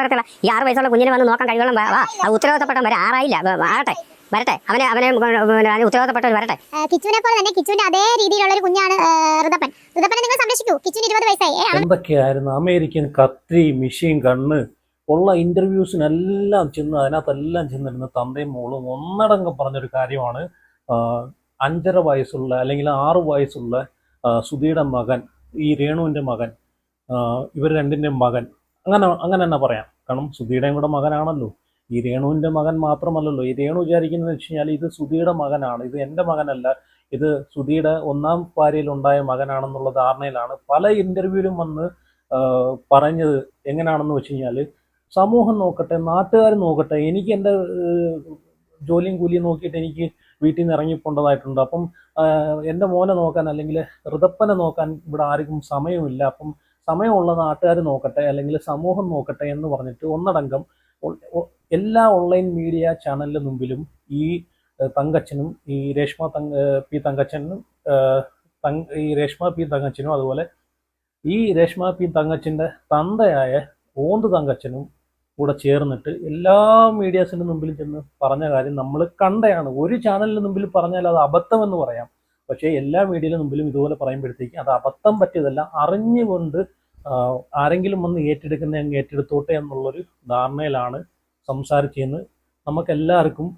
വരത്തില്ല ഈ ആറ് വയസ്സുള്ള കുഞ്ഞിനെ വന്ന് നോക്കാൻ കഴിവോളം വാ ഉത്തരവാദിത്തപ്പെട്ടവൻ ആറായില്ല. ആകട്ടെ. വരട്ടെ. അവനെ അവനെ ഉത്തരവാദിത്തപ്പെട്ടവർ വരട്ടെ. കിച്ചുവിനെ പോലെ തന്നെ കിച്ചുവിന്റെ അതേ രീതിയിലുള്ള ഒരു കുഞ്ഞാണ് ഋതപ്പൻ. ഋതപ്പനെ നിങ്ങൾ സംരക്ഷിക്കൂ. കിച്ചുവിന് ഇരുപത് വയസ്സായി. എന്തൊക്കെയായിരുന്നു? അമേരിക്കൻ കത്രി മിഷീൻ കണ്ണ്. ഉള്ള ഇന്റർവ്യൂസിനെല്ലാം ചെന്ന് അതിനകത്തെല്ലാം ചെന്നിരുന്ന തന്തയും മോളും ഒന്നടങ്കം പറഞ്ഞൊരു കാര്യമാണ്. അഞ്ചര വയസ്സുള്ള അല്ലെങ്കിൽ ആറു വയസ്സുള്ള സുധിയുടെ മകൻ ഈ രേണുവിന്റെ മകൻ ഇവർ രണ്ടിന്റെ മകൻ. അങ്ങനെ അങ്ങനെ തന്നെ പറയാം. കാരണം സുധിയുടെയും കൂടെ മകനാണല്ലോ. ഈ രേണുവിന്റെ മകൻ മാത്രമല്ലല്ലോ. ഈ രേണു വിചാരിക്കുന്നത് വെച്ച് കഴിഞ്ഞാൽ ഇത് സുധിയുടെ മകനാണ്. ഇത് എന്റെ മകനല്ല. ഇത് സുധിയുടെ ഒന്നാം ഭാര്യയിൽ ഉണ്ടായ മകനാണെന്നുള്ള ധാരണയിലാണ് പല ഇന്റർവ്യൂവിലും വന്ന് പറഞ്ഞത് എങ്ങനെയാണെന്ന് വെച്ച് കഴിഞ്ഞാൽ സമൂഹം നോക്കട്ടെ നാട്ടുകാർ നോക്കട്ടെ എനിക്ക് എന്റെ ജോലിയും കൂലിയും നോക്കിയിട്ട് എനിക്ക് വീട്ടിൽ നിന്ന് ഇറങ്ങിപ്പോണ്ടതായിട്ടുണ്ട്. അപ്പം എന്റെ മോനെ നോക്കാൻ അല്ലെങ്കിൽ ഋതപ്പനെ നോക്കാൻ ഇവിടെ ആർക്കും സമയമില്ല. അപ്പം സമയമുള്ള നാട്ടുകാർ നോക്കട്ടെ അല്ലെങ്കിൽ സമൂഹം നോക്കട്ടെ എന്ന് പറഞ്ഞിട്ട് ഒന്നടങ്കം എല്ലാ ഓൺലൈൻ മീഡിയ ചാനലിന് മുമ്പിലും ഈ തങ്കച്ചനും ഈ രേഷ്മ തങ്ക പി തങ്കച്ചനും തങ്- ഈ രേഷ്മ പി തങ്കച്ചനും അതുപോലെ ഈ രേഷ്മ പി തങ്കച്ചന്റെ തന്തയായ ഓന്ത് തങ്കച്ചനും കൂടെ ചേർന്നിട്ട് എല്ലാ മീഡിയാസിന്റെ മുമ്പിൽ ചെന്ന് പറഞ്ഞ കാര്യം നമ്മൾ കണ്ടയാണ്. ഒരു ചാനലിന് മുമ്പിൽ പറഞ്ഞാൽ അത് അബദ്ധമെന്ന് പറയാം. പക്ഷേ എല്ലാ മീഡിയയിലും മുമ്പിലും ഇതുപോലെ പറയുമ്പോഴത്തേക്ക് അത് അബദ്ധം പറ്റിയതല്ല അറിഞ്ഞുകൊണ്ട് ആരെങ്കിലും വന്ന് ഏറ്റെടുക്കുന്ന ഏറ്റെടുത്തോട്ടെ എന്നുള്ളൊരു ധാരണയിലാണ് സംസാരിച്ചതെന്ന് നമുക്കെല്ലാവർക്കും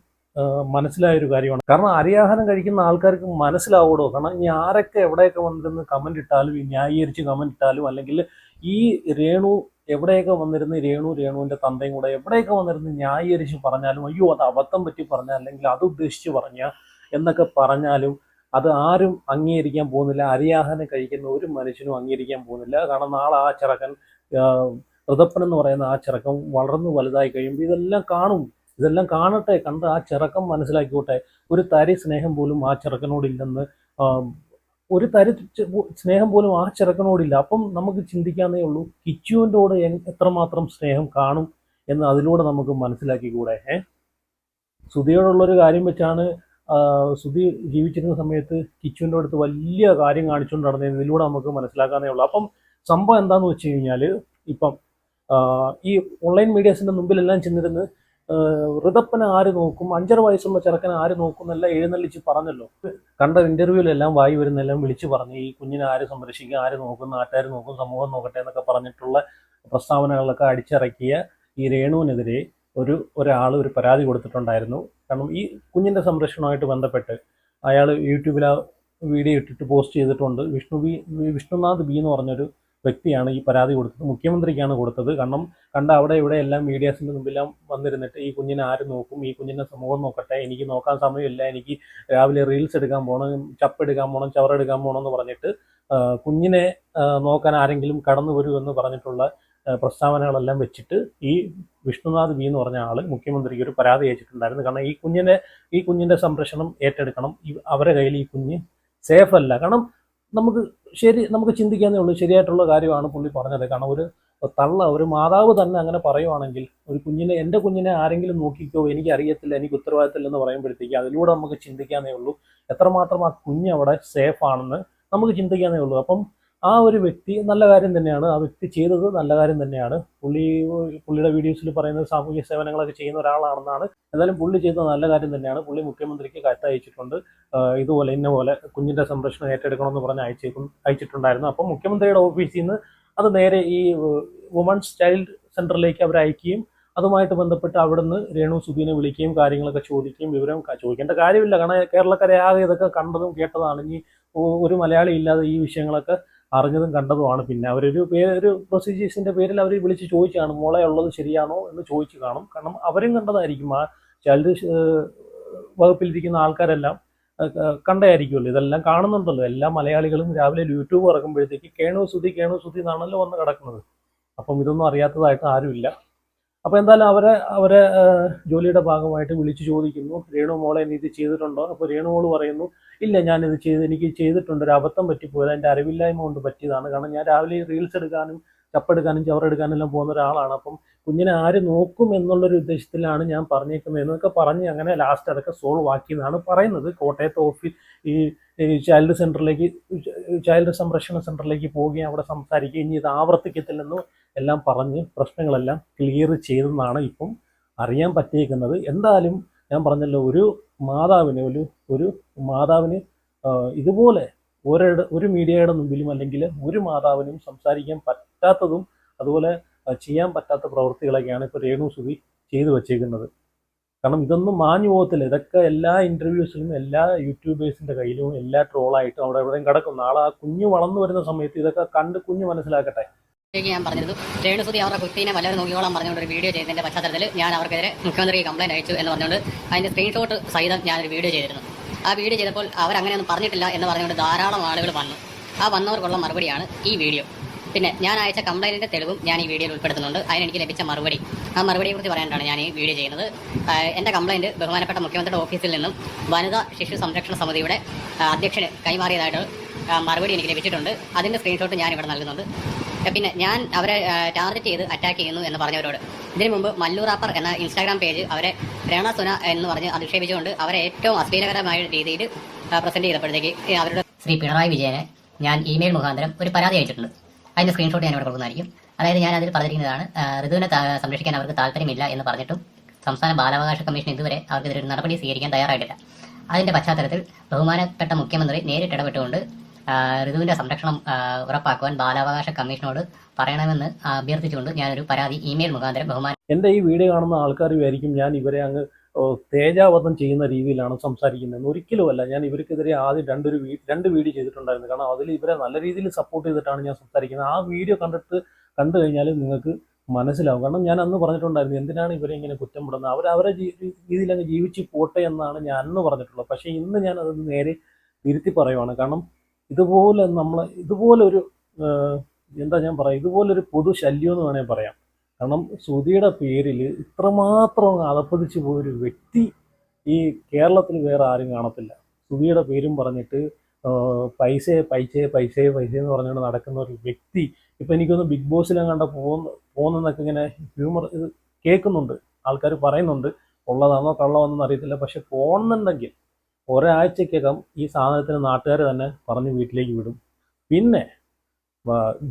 മനസ്സിലായൊരു കാര്യമാണ്. കാരണം അരിയാഹാരം കഴിക്കുന്ന ആൾക്കാർക്ക് മനസ്സിലാവുമോ കാരണം ഇനി ആരൊക്കെ എവിടെയൊക്കെ വന്നിരുന്ന് കമന്റ് ഇട്ടാലും ന്യായീകരിച്ച് കമന്റ് ഇട്ടാലും അല്ലെങ്കിൽ ഈ രേണു എവിടെയൊക്കെ വന്നിരുന്ന് രേണു രേണുവിന്റെ തന്തയും കൂടെ എവിടെയൊക്കെ വന്നിരുന്ന് ന്യായീകരിച്ച് പറഞ്ഞാലും അയ്യോ അത് അബദ്ധം പറ്റി പറഞ്ഞാൽ അല്ലെങ്കിൽ അത് ഉദ്ദേശിച്ച് പറഞ്ഞ എന്നൊക്കെ പറഞ്ഞാലും അത് ആരും അംഗീകരിക്കാൻ പോകുന്നില്ല. അരിയാഹാരം കഴിക്കുന്ന ഒരു മനുഷ്യനും അംഗീകരിക്കാൻ പോകുന്നില്ല. കാരണം നാളെ ആ ചെറുക്കൻ ഋതപ്പൻ എന്ന് പറയുന്ന ആ ചെറുക്കൻ വളർന്നു വലുതായി കഴിയുമ്പോൾ ഇതെല്ലാം കാണും. ഇതെല്ലാം കാണട്ടെ. കണ്ട് ആ ചെറുക്കം മനസ്സിലാക്കിക്കോട്ടെ. ഒരു തരി സ്നേഹം പോലും ആ ചെറുക്കനോടില്ലെന്ന് ഒരു തരി സ്നേഹം പോലും ആ ചെറുക്കനോടില്ല. അപ്പം നമുക്ക് ചിന്തിക്കാന്നേ ഉള്ളൂ കിച്ചുവിന്റെോട് എത്രമാത്രം സ്നേഹം കാണും എന്ന് അതിലൂടെ നമുക്ക് മനസ്സിലാക്കിക്കൂടെ? ഏഹ് സുധിയോടുള്ളൊരു കാര്യം വെച്ചാണ് സുധി ജീവിച്ചിരുന്ന സമയത്ത് കിച്ചുവിന്റെ അടുത്ത് വലിയ കാര്യം കാണിച്ചുകൊണ്ട് നടന്നത് ഇതിലൂടെ നമുക്ക് മനസ്സിലാക്കാനേ ഉള്ളൂ. അപ്പം സംഭവം എന്താണെന്ന് വെച്ച് കഴിഞ്ഞാൽ ഇപ്പം ഈ ഓൺലൈൻ മീഡിയാസിന്റെ മുമ്പിലെല്ലാം ചെന്നിരുന്ന് ഋതപ്പനെ ആര് നോക്കും അഞ്ചര വയസ്സുള്ള ചെറുക്കനെ ആര് നോക്കും എന്നെല്ലാം എഴുന്നള്ളിച്ച് പറഞ്ഞല്ലോ. കണ്ട ഇന്റർവ്യൂവിലെല്ലാം വായി വരുന്നെല്ലാം വിളിച്ചു പറഞ്ഞു ഈ കുഞ്ഞിനെ ആര് സംരക്ഷിക്കും ആര് നോക്കും നാട്ടുകാർ നോക്കും സമൂഹം നോക്കട്ടെ എന്നൊക്കെ പറഞ്ഞിട്ടുള്ള പ്രസ്താവനകളൊക്കെ അടിച്ചിറക്കിയ ഈ രേണുവിനെതിരെ ഒരു ഒരാൾ ഒരു പരാതി കൊടുത്തിട്ടുണ്ടായിരുന്നു. കാരണം ഈ കുഞ്ഞിന്റെ സംരക്ഷണവുമായിട്ട് ബന്ധപ്പെട്ട് അയാൾ യൂട്യൂബിൽ ആ വീഡിയോ ഇട്ടിട്ട് പോസ്റ്റ് ചെയ്തിട്ടുണ്ട്. വിഷ്ണു ബി വിഷ്ണുനാഥ് ബി എന്ന് പറഞ്ഞൊരു വ്യക്തിയാണ് ഈ പരാതി കൊടുത്തത്. മുഖ്യമന്ത്രിക്കാണ് കൊടുത്തത്. കാരണം കണ്ട അവിടെ ഇവിടെ എല്ലാം മീഡിയാസിന്റെ മുമ്പിലാം വന്നിരുന്നിട്ട് ഈ കുഞ്ഞിനെ ആര് നോക്കും? ഈ കുഞ്ഞിനെ സമൂഹം നോക്കട്ടെ. എനിക്ക് നോക്കാൻ സമയമില്ല. എനിക്ക് രാവിലെ റീൽസ് എടുക്കാൻ പോകണം ചപ്പ് എടുക്കാൻ പോകണം ചവറെടുക്കാൻ പോകണം എന്ന് പറഞ്ഞിട്ട് കുഞ്ഞിനെ നോക്കാൻ ആരെങ്കിലും കടന്നു വരുമെന്ന് പറഞ്ഞിട്ടുള്ള ആ, പ്രസ്താവനകളെല്ലാം വെച്ചിട്ട് ഈ വിഷ്ണുനാഥ് ബി എന്ന് പറഞ്ഞ ആൾ മുഖ്യമന്ത്രിക്ക് ഒരു പരാതി അയച്ചിട്ടുണ്ടായിരുന്നു. കാരണം ഈ കുഞ്ഞിനെ ഈ കുഞ്ഞിന്റെ സംരക്ഷണം ഏറ്റെടുക്കണം. അവരെ കയ്യിൽ ഈ കുഞ്ഞ് സേഫ് അല്ല. കാരണം നമുക്ക് ശരി നമുക്ക് ചിന്തിക്കാന്നേ ഉള്ളൂ. ശരിയായിട്ടുള്ള കാര്യമാണ് പുള്ളി പറഞ്ഞത്. കാരണം ഒരു തള്ള ഒരു മാതാവ് തന്നെ അങ്ങനെ പറയുവാണെങ്കിൽ ഒരു കുഞ്ഞിനെ എന്റെ കുഞ്ഞിനെ ആരെങ്കിലും നോക്കിക്കോ എനിക്ക് അറിയത്തില്ല എനിക്ക് ഉത്തരവാദിത്തമില്ല എന്ന് പറയുമ്പോഴത്തേക്ക് അതിലൂടെ നമുക്ക് ചിന്തിക്കാന്നേ ഉള്ളൂ. എത്രമാത്രം ആ കുഞ്ഞ് അവിടെ സേഫ് ആണെന്ന് നമുക്ക് ചിന്തിക്കാന്നേ ഉള്ളൂ. അപ്പം ആ ഒരു വ്യക്തി നല്ല കാര്യം തന്നെയാണ്. ആ വ്യക്തി ചെയ്തത് നല്ല കാര്യം തന്നെയാണ്. പുള്ളി പുള്ളിയുടെ വീഡിയോസിൽ പറയുന്നത് സാമൂഹ്യ സേവനങ്ങളൊക്കെ ചെയ്യുന്ന ഒരാളാണെന്നാണ്. എന്തായാലും പുള്ളി ചെയ്തത് നല്ല കാര്യം തന്നെയാണ്. പുള്ളി മുഖ്യമന്ത്രിക്ക് കത്തയച്ചിട്ടുണ്ട് ഇതുപോലെ ഇന്ന പോലെ കുഞ്ഞിന്റെ സംരക്ഷണം ഏറ്റെടുക്കണമെന്ന് പറഞ്ഞ് അയച്ചേക്കും അയച്ചിട്ടുണ്ടായിരുന്നു. അപ്പം മുഖ്യമന്ത്രിയുടെ ഓഫീസിൽ നിന്ന് അത് നേരെ ഈ വുമൺസ് ചൈൽഡ് സെന്ററിലേക്ക് അവർ അയക്കുകയും അതുമായിട്ട് ബന്ധപ്പെട്ട് അവിടുന്ന് രേണു സുധീനെ വിളിക്കുകയും കാര്യങ്ങളൊക്കെ ചോദിക്കുകയും വിവരം ചോദിക്കേണ്ട കാര്യമില്ല. കാരണം കേരളക്കരയാകെ ഇതൊക്കെ കണ്ടതും കേട്ടതാണ്. ഇനി ഒരു മലയാളി ഇല്ലാതെ ഈ വിഷയങ്ങളൊക്കെ അറിഞ്ഞതും കണ്ടതുമാണ്. പിന്നെ അവരൊരു ഒരു പ്രൊസീജിയേഴ്സിന്റെ പേരിൽ അവർ വിളിച്ച് ചോദിച്ചാണ് മോളെ ഉള്ളത് ശരിയാണോ എന്ന് ചോദിച്ചു കാണും. കാരണം അവരും കണ്ടതായിരിക്കും. ആ ചൈൽഡ് വകുപ്പിലിരിക്കുന്ന ആൾക്കാരെല്ലാം കണ്ടായിരിക്കുമല്ലോ ഇതെല്ലാം കാണുന്നുണ്ടല്ലോ. എല്ലാ മലയാളികളും രാവിലെ യൂട്യൂബ് ഇറക്കുമ്പോഴത്തേക്ക് കേണു സുധി കേണു സുധി എന്നാണല്ലോ വന്ന് കിടക്കുന്നത്. അപ്പം ഇതൊന്നും അറിയാത്തതായിട്ട് ആരുമില്ല. അപ്പോൾ എന്തായാലും അവരെ അവരെ ജോലിയുടെ ഭാഗമായിട്ട് വിളിച്ചു ചോദിക്കുന്നു. രേണു മോളെ നീ ഇത് ചെയ്തിട്ടുണ്ടോ? അപ്പോൾ രേണു മോൾ പറയുന്നു ഇല്ല ഞാൻ ഇത് ചെയ്ത് എനിക്ക് ചെയ്തിട്ടുണ്ട്. ഒരു അബദ്ധം പറ്റിപ്പോയത്. എന്റെ അറിവില്ലായ്മ കൊണ്ട് പറ്റിയതാണ്. കാരണം ഞാൻ രാവിലെ റീൽസ് എടുക്കാനും കപ്പെടുക്കാനും ചവറെടുക്കാനും എല്ലാം പോകുന്ന ഒരാളാണ്. അപ്പം കുഞ്ഞിനെ ആര് നോക്കും എന്നുള്ളൊരു ഉദ്ദേശത്തിലാണ് ഞാൻ പറഞ്ഞേക്കുന്നത് എന്നൊക്കെ പറഞ്ഞ് അങ്ങനെ ലാസ്റ്റ് അതൊക്കെ സോൾവ് ആക്കി എന്നാണ് പറയുന്നത്. കോട്ടയത്ത് ഓഫീസ് ഈ ചൈൽഡ് സെന്ററിലേക്ക് ചൈൽഡ് സംരക്ഷണ സെന്ററിലേക്ക് പോവുകയും അവിടെ സംസാരിക്കുകയും ഇത് ആവർത്തിക്കത്തില്ലെന്ന് എല്ലാം പറഞ്ഞ് പ്രശ്നങ്ങളെല്ലാം ക്ലിയർ ചെയ്തെന്നാണ് ഇപ്പം അറിയാൻ പറ്റിയിരിക്കുന്നത്. എന്തായാലും ഞാൻ പറഞ്ഞല്ലോ ഒരു മാതാവിന് ഒരു ഒരു മാതാവിന് ഇതുപോലെ ഒരിട ഒരു മീഡിയയുടെ മുമ്പിലും അല്ലെങ്കിൽ ഒരു മാതാവിനും സംസാരിക്കാൻ പറ്റാത്തതും അതുപോലെ ചെയ്യാൻ പറ്റാത്ത പ്രവൃത്തികളൊക്കെയാണ് ഇപ്പോൾ രേണു സുധി ചെയ്തു വച്ചേക്കുന്നത് കാരണം ഇതൊന്നും മാഞ്ഞു പോകത്തില്ല. ഇതൊക്കെ എല്ലാ ഇന്റർവ്യൂസിലും എല്ലാ യൂട്യൂബേഴ്സിന്റെ കയ്യിലും എല്ലാ ട്രോളായിട്ടും അവിടെ എവിടെയും കിടക്കും. നാളെ ആ കുഞ്ഞു വളർന്നു വരുന്ന സമയത്ത് ഇതൊക്കെ കണ്ട് കുഞ്ഞു മനസ്സിലാക്കട്ടെ. ഞാൻ പറഞ്ഞിരുന്നു. രേണുസുതി അവരുടെ കുട്ടീനെ വല്ലവരും നോക്കിയോളം പറഞ്ഞുകൊണ്ട് ഒരു വീഡിയോ ചെയ്തതിന്റെ പശ്ചാത്തലത്തിൽ ഞാൻ അവർക്കെതിരെ മുഖ്യമന്ത്രിക്ക് കംപ്ലൈന്റ് അയച്ചു എന്ന് പറഞ്ഞുകൊണ്ട് അതിന്റെ സ്ക്രീൻഷോട്ട് സഹിതം ഞാനൊരു വീഡിയോ ചെയ്തിരുന്നു. ആ വീഡിയോ ചെയ്തപ്പോൾ അവർ അങ്ങനെയൊന്നും പറഞ്ഞിട്ടില്ല എന്ന് പറഞ്ഞുകൊണ്ട് ധാരാളം ആളുകൾ വന്നു. ആ വന്നവർക്കുള്ള മറുപടിയാണ് ഈ വീഡിയോ പിന്നെ ഞാൻ അയച്ച കംപ്ലൈന്റിന്റെ തെളിവും ഞാൻ ഈ വീഡിയോയിൽ ഉൾപ്പെടുത്തുന്നുണ്ട്. അതിന് എനിക്ക് ലഭിച്ച മറുപടി. ആ മറുപടിയെ കുറിച്ച് പറയാനാണ് ഞാൻ ഈ വീഡിയോ ചെയ്യുന്നത്. എന്റെ കംപ്ലൈന്റ് ബഹുമാനപ്പെട്ട മുഖ്യമന്ത്രിയുടെ ഓഫീസിൽ നിന്നും വനിതാ ശിശു സംരക്ഷണ സമിതിയുടെ അധ്യക്ഷന് കൈമാറിയതായിട്ട് മറുപടി എനിക്ക് ലഭിച്ചിട്ടുണ്ട്. അതിന്റെ സ്ക്രീൻഷോട്ട് ഞാൻ ഇവിടെ നൽകുന്നുണ്ട്. പിന്നെ ഞാൻ അവരെ ടാർഗറ്റ് ചെയ്ത് അറ്റാക്ക് ചെയ്യുന്നു എന്ന് പറഞ്ഞവരോട്. ഇതിനു മുമ്പ് മല്ലൂറാപ്പർ എന്ന ഇൻസ്റ്റാഗ്രാം പേജ് അവരെ രേണ സുന എന്ന് പറഞ്ഞ് അധിക്ഷേപിച്ചുകൊണ്ട് അവരെ ഏറ്റവും അശ്ലീലകരമായ രീതിയിൽ പ്രസന്റ് ചെയ്തപ്പോഴത്തേക്ക് അവരുടെ ശ്രീ പിണറായി വിജയനെ ഞാൻ ഇമെയിൽ മുഖാന്തരം ഒരു പരാതി അയച്ചിട്ടുണ്ട്. അതിന്റെ സ്ക്രീൻഷോട്ട് ഞാൻ ഇവിടെ കൊടുക്കുന്നതായിരിക്കും. അതായത് ഞാൻ അതിൽ പറഞ്ഞിരിക്കുന്നതാണ് ഋതുവിനെ സംരക്ഷിക്കാൻ അവർക്ക് താല്പര്യമില്ല എന്ന് പറഞ്ഞിട്ടും സംസ്ഥാന ബാലാവകാശ കമ്മീഷൻ ഇതുവരെ അവർക്കെതിരെ നടപടി സ്വീകരിക്കാൻ തയ്യാറായിട്ടില്ല. അതിന്റെ പശ്ചാത്തലത്തിൽ ബഹുമാനപ്പെട്ട മുഖ്യമന്ത്രി നേരിട്ട് ഇടപെട്ടുകൊണ്ട് ഋതുവിന്റെ സംരക്ഷണം ഉറപ്പാക്കുവാൻ ബാലാവകാശ കമ്മീഷനോട് പറയണമെന്ന് അഭ്യർത്ഥിച്ചുകൊണ്ട് ഞാനൊരു പരാതി ഇമെയിൽ മുഖാന്തരം ബഹുമാനം എന്റെ ഈ വീഡിയോ കാണുന്ന ആൾക്കാർ വിചാരിക്കും ഞാൻ ഇവരെ അങ്ങ് തേജാവധം ചെയ്യുന്ന രീതിയിലാണ് സംസാരിക്കുന്നത് ഒരിക്കലുമല്ല ഞാൻ ഇവർക്കെതിരെ ആദ്യം രണ്ടൊരു രണ്ട് വീഡിയോ ചെയ്തിട്ടുണ്ടായിരുന്നു. കാരണം അതിൽ ഇവരെ നല്ല രീതിയിൽ സപ്പോർട്ട് ചെയ്തിട്ടാണ് ഞാൻ സംസാരിക്കുന്നത്. ആ വീഡിയോ കണ്ടിട്ട് കണ്ടു കഴിഞ്ഞാൽ നിങ്ങൾക്ക് മനസ്സിലാവും. കാരണം ഞാൻ അന്ന് പറഞ്ഞിട്ടുണ്ടായിരുന്നു എന്തിനാണ് ഇവരെ ഇങ്ങനെ കുറ്റം പെടുന്നത് അവർ അവരെ രീതിയിൽ അങ്ങ് ജീവിച്ച് പോട്ടെ എന്നാണ് ഞാൻ അന്ന് പറഞ്ഞിട്ടുള്ളത്. പക്ഷേ ഇന്ന് ഞാൻ അത് നേരെ തിരുത്തി പറയുവാണ്. കാരണം ഇതുപോലെ നമ്മൾ ഇതുപോലെ ഒരു എന്താ ഞാൻ പറയാം ഇതുപോലൊരു പൊതു ശല്യം എന്ന് വേണമെങ്കിൽ പറയാം. കാരണം ശ്രുതിയുടെ പേരിൽ ഇത്രമാത്രം അതപ്പതിച്ചു പോയൊരു വ്യക്തി ഈ കേരളത്തിൽ വേറെ ആരും കാണത്തില്ല. ശ്രുതിയുടെ പേരും പറഞ്ഞിട്ട് പൈസയെ പൈസയെ പൈസയെ പൈസ എന്ന് പറഞ്ഞുകൊണ്ട് നടക്കുന്ന ഒരു വ്യക്തി ഇപ്പം എനിക്കൊന്ന് ബിഗ് ബോസിലും കണ്ട പോകുന്ന പോകുന്നതൊക്കെ ഇങ്ങനെ ഹ്യൂമർ ഇത് കേൾക്കുന്നുണ്ട്. ആൾക്കാർ പറയുന്നുണ്ട് ഉള്ളതാണോ കള്ളമാണെന്ന് അറിയത്തില്ല പക്ഷെ പോകുന്നുണ്ടെങ്കിൽ ഒരാഴ്ചക്കകം ഈ സാധനത്തിന് നാട്ടുകാർ തന്നെ പറഞ്ഞ് വീട്ടിലേക്ക് വിടും. പിന്നെ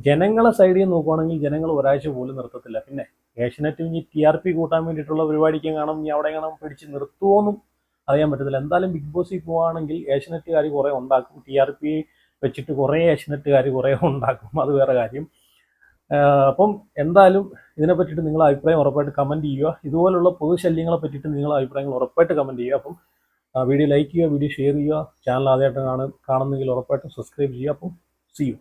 ജനങ്ങളെ സൈഡിൽ നിന്ന് നോക്കുവാണെങ്കിൽ ജനങ്ങൾ ഒരാഴ്ച പോലും നിർത്തത്തില്ല. പിന്നെ ഏഷ്യനെറ്റ് ഇനി ടി ആർ പി കൂട്ടാൻ വേണ്ടിയിട്ടുള്ള പരിപാടിക്ക് കാണും. ഇനി അവിടെ കാണാൻ പിടിച്ച് നിർത്തുമോന്നും അറിയാൻ പറ്റത്തില്ല. എന്തായാലും ബിഗ് ബോസിൽ പോവുകയാണെങ്കിൽ ഏഷ്യനെറ്റുകാർ കുറേ ഉണ്ടാക്കും. ടി ആർ പി വെച്ചിട്ട് കുറേ ഏഷ്യനെറ്റുകാർ കുറേ ഉണ്ടാക്കും. അത് വേറെ കാര്യം. അപ്പം എന്തായാലും ഇതിനെ പറ്റിയിട്ട് നിങ്ങളുടെ അഭിപ്രായം ഉറപ്പായിട്ട് കമന്റ് ചെയ്യുക. ഇതുപോലുള്ള പൊതുശല്യങ്ങളെ പറ്റിയിട്ട് നിങ്ങളുടെ അഭിപ്രായങ്ങൾ ഉറപ്പായിട്ട് കമന്റ് ചെയ്യുക. അപ്പം വീഡിയോ ലൈക്ക് ചെയ്യുക വീഡിയോ ഷെയർ ചെയ്യുക. ചാനൽ ആദ്യമായിട്ട് കാണുന്നെങ്കിൽ ഉറപ്പായിട്ടും സബ്സ്ക്രൈബ് ചെയ്യുക. അപ്പോൾ സി യു